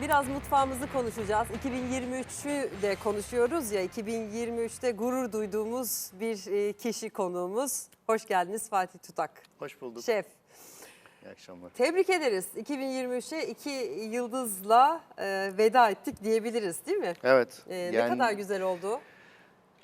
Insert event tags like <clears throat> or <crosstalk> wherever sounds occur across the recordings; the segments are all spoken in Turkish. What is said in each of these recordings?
Biraz mutfağımızı konuşacağız. 2023'ü de konuşuyoruz ya. 2023'te gurur duyduğumuz bir e, kişi konuğumuz. Hoş geldiniz Fatih Tutak. Hoş bulduk. Şef. İyi akşamlar. Tebrik ederiz. 2023'e iki yıldızla e, veda ettik diyebiliriz değil mi? Evet. E, ne yani kadar güzel oldu.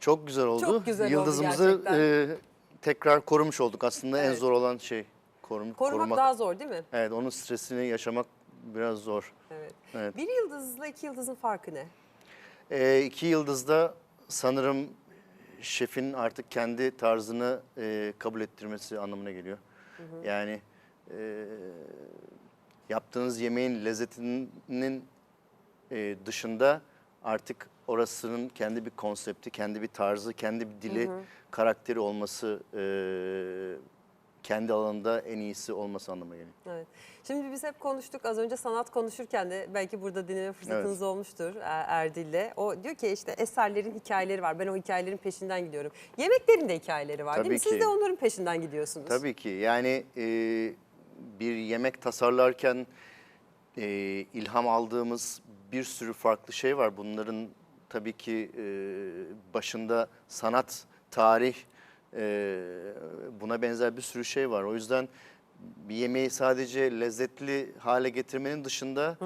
Çok güzel oldu. Çok güzel oldu Yıldızımızı gerçekten. e, tekrar korumuş olduk. Aslında en Evet. zor olan şey korum, Korumak, korumak. daha zor değil mi? Evet, onun stresini yaşamak biraz zor. Evet. Evet. Bir yıldızla iki yıldızın farkı ne? E, iki yıldızda sanırım şefin artık kendi tarzını e, kabul ettirmesi anlamına geliyor. Yani e, yaptığınız yemeğin lezzetinin e, dışında artık orasının kendi bir konsepti, kendi bir tarzı, kendi bir dili, karakteri olması, e, kendi alanında en iyisi olması anlamına geliyor. Evet. Şimdi biz hep konuştuk az önce sanat konuşurken de belki burada dinleme fırsatınız Evet. olmuştur e, Erdil'le. O diyor ki işte eserlerin hikayeleri var. Ben o hikayelerin peşinden gidiyorum. Yemeklerin de hikayeleri var değil Tabii mi? Siz ki. de onların peşinden gidiyorsunuz. Tabii ki yani e, bir yemek tasarlarken e, ilham aldığımız bir sürü farklı şey var. Bunların tabii ki e, başında sanat, tarih, e, buna benzer bir sürü şey var. O yüzden bir yemeği sadece lezzetli hale getirmenin dışında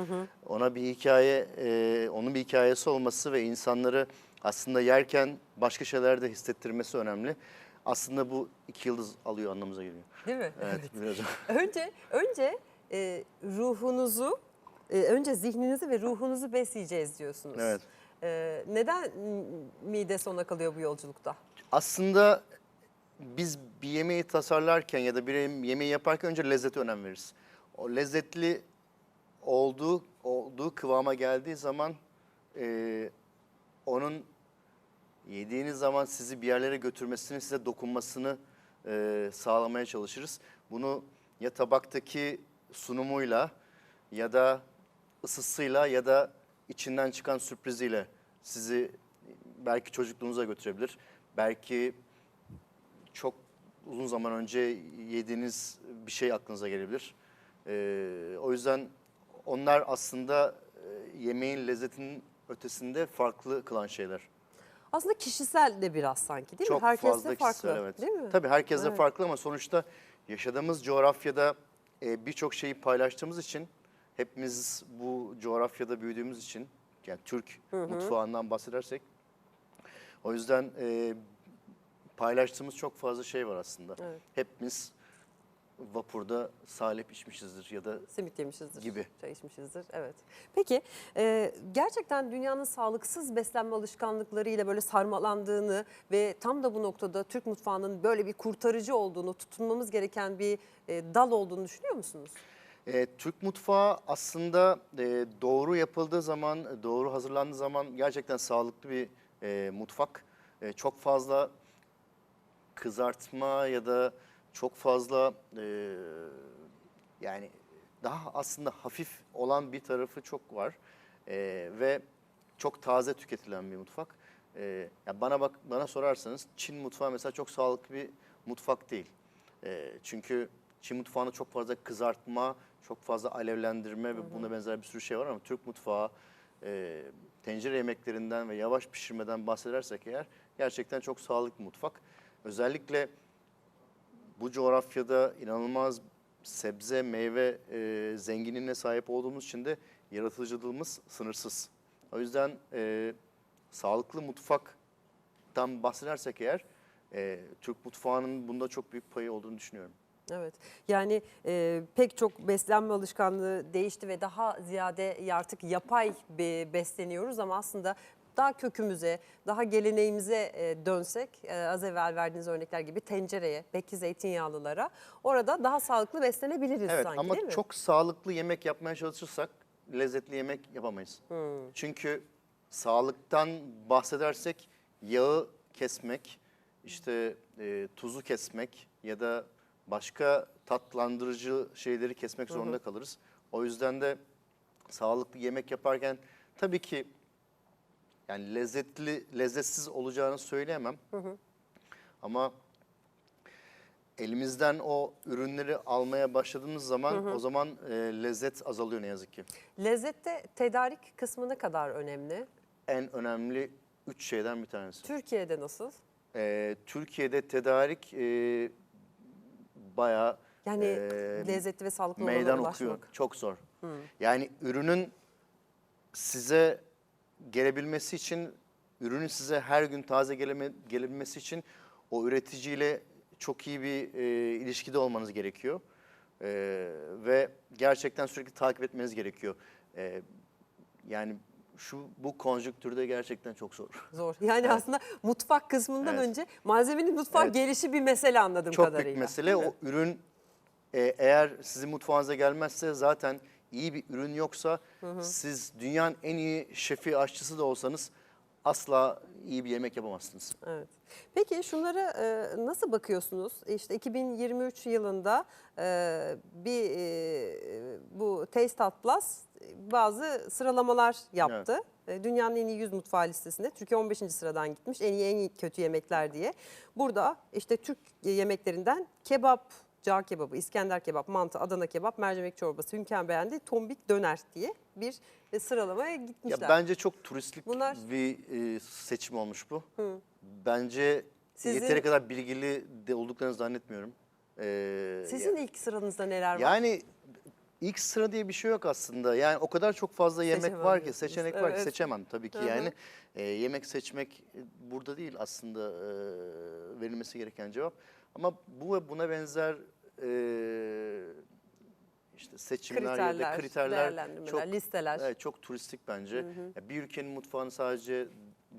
ona bir hikaye, e, onun bir hikayesi olması ve insanları aslında yerken başka şeyler de hissettirmesi önemli. Aslında bu iki yıldız alıyor anlamımıza geliyor. Değil mi? Evet, biraz. <laughs> önce önce e, ruhunuzu, e, önce zihninizi ve ruhunuzu besleyeceğiz diyorsunuz. Evet. E, neden mide sona kalıyor bu yolculukta? Aslında biz bir yemeği tasarlarken ya da bir yemeği yaparken önce lezzete önem veririz. O lezzetli olduğu olduğu kıvama geldiği zaman e, onun yediğiniz zaman sizi bir yerlere götürmesini, size dokunmasını e, sağlamaya çalışırız. Bunu ya tabaktaki sunumuyla ya da ısısıyla ya da içinden çıkan sürpriziyle sizi belki çocukluğunuza götürebilir. Belki çok uzun zaman önce yediğiniz bir şey aklınıza gelebilir. Ee, o yüzden onlar aslında e, yemeğin lezzetinin ötesinde farklı kılan şeyler. Aslında kişisel de biraz sanki değil Çok mi? Herkes fazla de farklı kişisel evet. değil mi? Tabii herkes de Evet. farklı ama sonuçta yaşadığımız coğrafyada e, birçok şeyi paylaştığımız için hepimiz bu coğrafyada büyüdüğümüz için yani Türk mutfağından bahsedersek o yüzden e, paylaştığımız çok fazla şey var aslında. Evet. Hepimiz vapurda salep içmişizdir ya da Simit yemişizdir. Gibi. Çay içmişizdir. Evet. Peki e, gerçekten dünyanın sağlıksız beslenme alışkanlıklarıyla böyle sarmalandığını ve tam da bu noktada Türk mutfağının böyle bir kurtarıcı olduğunu, tutunmamız gereken bir e, dal olduğunu düşünüyor musunuz? E, Türk mutfağı aslında e, doğru yapıldığı zaman, doğru hazırlandığı zaman gerçekten sağlıklı bir e, mutfak. E, çok fazla kızartma ya da çok fazla e, yani daha aslında hafif olan bir tarafı çok var E, ve çok taze tüketilen bir mutfak. E, ya bana bak bana sorarsanız Çin mutfağı mesela çok sağlıklı bir mutfak değil. E, çünkü Çin mutfağında çok fazla kızartma, çok fazla alevlendirme ve buna benzer bir sürü şey var ama Türk mutfağı e, tencere yemeklerinden ve yavaş pişirmeden bahsedersek eğer gerçekten çok sağlıklı mutfak. Özellikle bu coğrafyada inanılmaz sebze, meyve e, zenginliğine sahip olduğumuz için de yaratıcılığımız sınırsız. O yüzden e, sağlıklı mutfaktan bahsedersek eğer e, Türk mutfağının bunda çok büyük payı olduğunu düşünüyorum. Evet. Yani e, pek çok beslenme alışkanlığı değişti ve daha ziyade artık yapay be- besleniyoruz ama aslında daha kökümüze, daha geleneğimize e, dönsek e, az evvel verdiğiniz örnekler gibi tencereye, belki zeytinyağlılara orada daha sağlıklı beslenebiliriz Evet sanki ama değil mi? çok sağlıklı yemek yapmaya çalışırsak lezzetli yemek yapamayız. Hmm. Çünkü sağlıktan bahsedersek yağı kesmek, işte e, tuzu kesmek ya da başka tatlandırıcı şeyleri kesmek zorunda kalırız. O yüzden de sağlıklı yemek yaparken tabii ki yani lezzetli, lezzetsiz olacağını söyleyemem. Ama elimizden o ürünleri almaya başladığımız zaman o zaman e, lezzet azalıyor ne yazık ki. Lezzette tedarik kısmı ne kadar önemli? En önemli üç şeyden bir tanesi. Türkiye'de nasıl? E, Türkiye'de tedarik e, bayağı Yani e, lezzetli ve sağlıklı meydan ulaşmak. okuyor. Çok zor. Yani ürünün size gelebilmesi için, ürünün size her gün taze geleme, gelebilmesi için o üreticiyle çok iyi bir e, ilişkide olmanız gerekiyor. E, ve gerçekten sürekli takip etmeniz gerekiyor. E, yani şu bu konjüktürde gerçekten çok zor. Zor. Yani aslında mutfak kısmından Evet. önce malzemenin mutfağa Evet. gelişi bir mesele anladığım Çok kadarıyla. büyük mesele. O ürün e, eğer sizin mutfağınıza gelmezse zaten iyi bir ürün yoksa siz dünyanın en iyi şefi aşçısı da olsanız asla iyi bir yemek yapamazsınız. Evet. Peki şunlara e, nasıl bakıyorsunuz? İşte 2023 yılında e, bir e, bu Taste e, bazı sıralamalar yaptı. E, Dünyanın en iyi 100 mutfağı listesinde Türkiye 15. sıradan gitmiş. En iyi en iyi kötü yemekler diye. Burada işte Türk yemeklerinden kebap, cağ kebabı, İskender kebap, mantı, Adana kebap, mercimek çorbası, hünkâr beğendi, tombik döner diye bir e, sıralamaya gitmişler. Ya bence çok turistlik Bunlar- bir e, seçim olmuş bu. Bence Sizin- yeteri kadar bilgili de olduklarını zannetmiyorum. Ee, Sizin ilk sıranızda neler var? Yani ilk sıra diye bir şey yok aslında. Yani o kadar çok fazla yemek var ki, seçenek var ki Evet. seçemem tabii ki Hı hı. yani. Ee, yemek seçmek e, burada değil aslında e, verilmesi gereken cevap. Ama bu ve buna benzer e, işte seçimler ya kriterler, da kriterler çok listeler. Evet, çok turistik bence. Ya bir ülkenin mutfağını sadece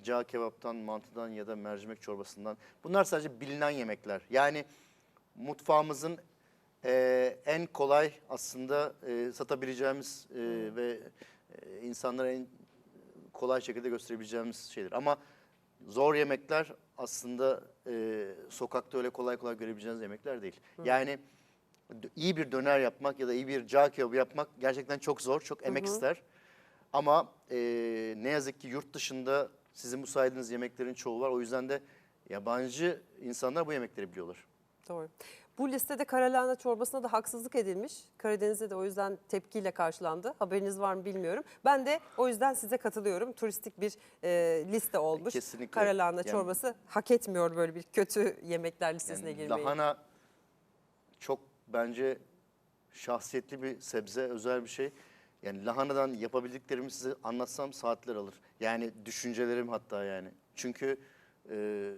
cağ kebaptan, mantıdan ya da mercimek çorbasından. Bunlar sadece bilinen yemekler. Yani mutfağımızın e, en kolay aslında e, satabileceğimiz e, ve e, insanlara en kolay şekilde gösterebileceğimiz şeyler. Ama zor yemekler aslında e, sokakta öyle kolay kolay görebileceğiniz yemekler değil. Yani d- iyi bir döner yapmak ya da iyi bir cağ kebabı yapmak gerçekten çok zor, çok emek ister. Ama e, ne yazık ki yurt dışında sizin bu saydığınız yemeklerin çoğu var. O yüzden de yabancı insanlar bu yemekleri biliyorlar. Doğru. Bu listede karalahana çorbasına da haksızlık edilmiş. Karadeniz'de de o yüzden tepkiyle karşılandı. Haberiniz var mı bilmiyorum. Ben de o yüzden size katılıyorum. Turistik bir e, liste olmuş. Kesinlikle. Karalahana Yani- çorbası hak etmiyor böyle bir kötü yemekler listesine Yani girmeyi. lahana çok bence şahsiyetli bir sebze, özel bir şey. Yani lahanadan yapabildiklerimi size anlatsam saatler alır. Yani düşüncelerim hatta yani. Çünkü e,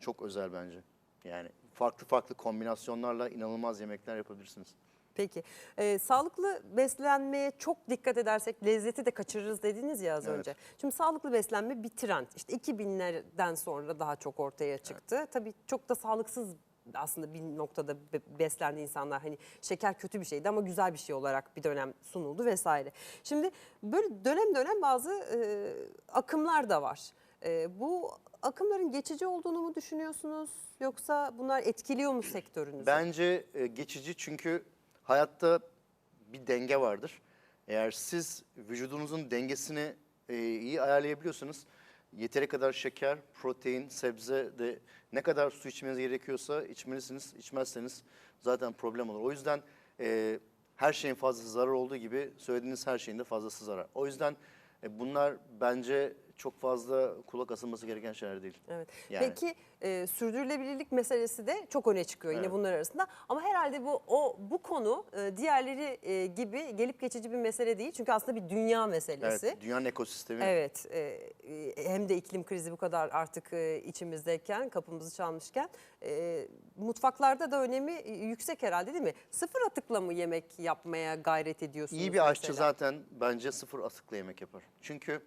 çok özel bence. Yani farklı farklı kombinasyonlarla inanılmaz yemekler yapabilirsiniz. Peki. Ee, sağlıklı beslenmeye çok dikkat edersek lezzeti de kaçırırız dediniz ya az Evet. önce. Şimdi sağlıklı beslenme bir trend. İşte 2000'lerden sonra daha çok ortaya çıktı. Tabii çok da sağlıksız aslında bir noktada be- beslendi insanlar. Hani şeker kötü bir şeydi ama güzel bir şey olarak bir dönem sunuldu vesaire. Şimdi böyle dönem dönem bazı e, akımlar da var. E, bu akımların geçici olduğunu mu düşünüyorsunuz? Yoksa bunlar etkiliyor mu sektörünüzü? Bence e, geçici çünkü hayatta bir denge vardır. Eğer siz vücudunuzun dengesini e, iyi ayarlayabiliyorsanız yeteri kadar şeker, protein, sebze de ne kadar su içmeniz gerekiyorsa içmelisiniz. İçmezseniz zaten problem olur. O yüzden e, her şeyin fazlası zarar olduğu gibi söylediğiniz her şeyin de fazlası zarar. O yüzden e, bunlar bence çok fazla kulak asılması gereken şeyler değil. Evet. Yani. Peki e, sürdürülebilirlik meselesi de çok öne çıkıyor yine Evet. bunlar arasında. Ama herhalde bu o bu konu e, diğerleri e, gibi gelip geçici bir mesele değil. Çünkü aslında bir dünya meselesi. Evet, dünyanın ekosistemi Evet, e, e, hem de iklim krizi bu kadar artık e, içimizdeyken, kapımızı çalmışken e, mutfaklarda da önemi e, yüksek herhalde değil mi? Sıfır atıkla mı yemek yapmaya gayret ediyorsunuz? İyi bir aşçı mesela? zaten bence sıfır atıkla yemek yapar. Çünkü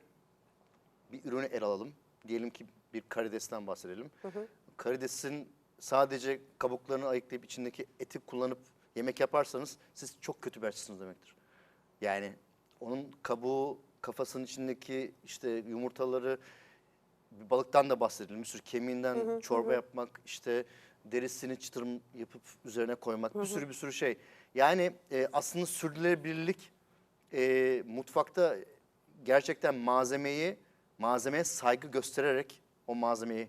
bir ürünü ele alalım. Diyelim ki bir karidesten bahsedelim. Karidesin sadece kabuklarını ayıklayıp içindeki eti kullanıp yemek yaparsanız siz çok kötü bir aşçısınız demektir. Yani onun kabuğu, kafasının içindeki işte yumurtaları, bir balıktan da bahsedelim. Bir sürü kemiğinden çorba yapmak, işte derisini çıtır yapıp üzerine koymak, bir sürü bir sürü şey. Yani e, aslında sürdürülebilirlik e, mutfakta gerçekten malzemeyi, malzemeye saygı göstererek o malzemeyi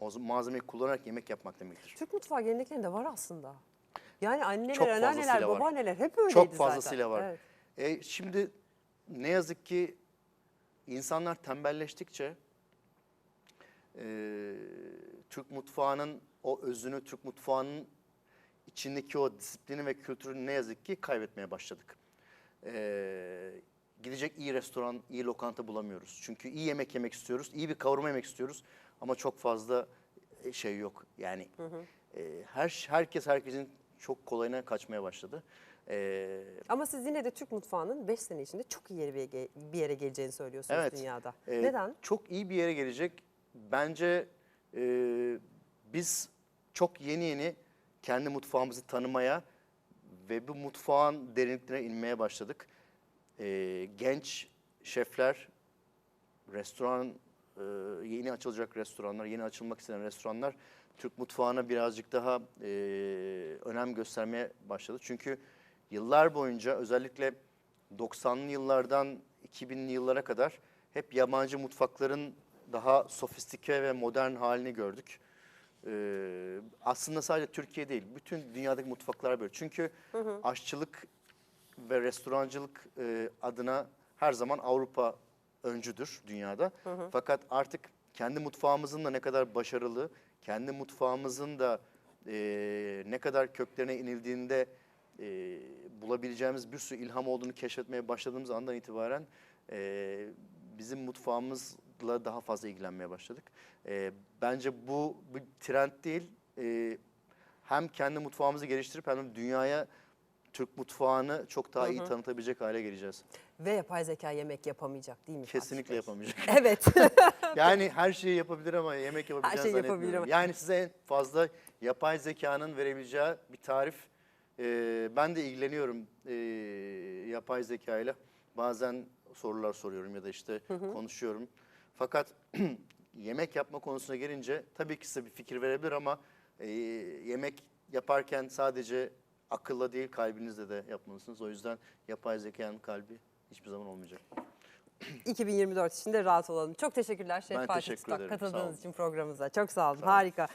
O malzemeyi kullanarak yemek yapmak demektir. Türk mutfağı geleneklerinde var aslında. Yani anneler, Çok anneanneler, babaanneler hep öyleydi Çok zaten. fazlasıyla var. Evet. E, şimdi ne yazık ki insanlar tembelleştikçe e, Türk mutfağının o özünü, Türk mutfağının içindeki o disiplini ve kültürünü ne yazık ki kaybetmeye başladık. E, gidecek iyi restoran, iyi lokanta bulamıyoruz. Çünkü iyi yemek yemek istiyoruz, iyi bir kavurma yemek istiyoruz ama çok fazla e, şey yok. Yani e, her herkes herkesin çok kolayına kaçmaya başladı. E, Ama siz yine de Türk mutfağının 5 sene içinde çok iyi bir yere- bir yere geleceğini söylüyorsunuz Evet. dünyada. Ee, Neden? Çok iyi bir yere gelecek. Bence e, biz çok yeni yeni kendi mutfağımızı tanımaya ve bu mutfağın derinliklerine inmeye başladık. Ee, genç şefler, restoran, e, yeni açılacak restoranlar, yeni açılmak isteyen restoranlar Türk mutfağına birazcık daha e, önem göstermeye başladı. Çünkü yıllar boyunca özellikle 90'lı yıllardan 2000'li yıllara kadar hep yabancı mutfakların daha sofistike ve modern halini gördük. Ee, aslında sadece Türkiye değil, bütün dünyadaki mutfaklar böyle. Çünkü aşçılık ve restorancılık e, adına her zaman Avrupa öncüdür dünyada. Fakat artık kendi mutfağımızın da ne kadar başarılı, kendi mutfağımızın da e, ne kadar köklerine inildiğinde e, bulabileceğimiz bir sürü ilham olduğunu keşfetmeye başladığımız andan itibaren e, bizim mutfağımızla daha fazla ilgilenmeye başladık. E, bence bu bir trend değil. E, hem kendi mutfağımızı geliştirip hem de dünyaya Türk mutfağını çok daha iyi tanıtabilecek hale geleceğiz. Ve yapay zeka yemek yapamayacak değil mi? Fatih Kesinlikle Bey? yapamayacak. <laughs> Evet. <laughs> Yani her şeyi yapabilir ama yemek yapabileceğini şeyi zannetmiyorum. yapabilir ama- Yani size en fazla yapay zekanın verebileceği bir tarif. Ee, ben de ilgileniyorum ee, yapay zekayla. Bazen sorular soruyorum ya da işte konuşuyorum. Fakat <clears throat> yemek yapma konusuna gelince tabii ki size bir fikir verebilir ama ee, yemek yaparken sadece akılla değil kalbinizle de yapmalısınız. O yüzden yapay zekanın kalbi hiçbir zaman olmayacak. 2024 için de rahat olalım. Çok teşekkürler Şef Ben Fatih teşekkür Tutak ederim. Sağ katıldığınız olun. için programımıza. Çok sağ olun. Harika.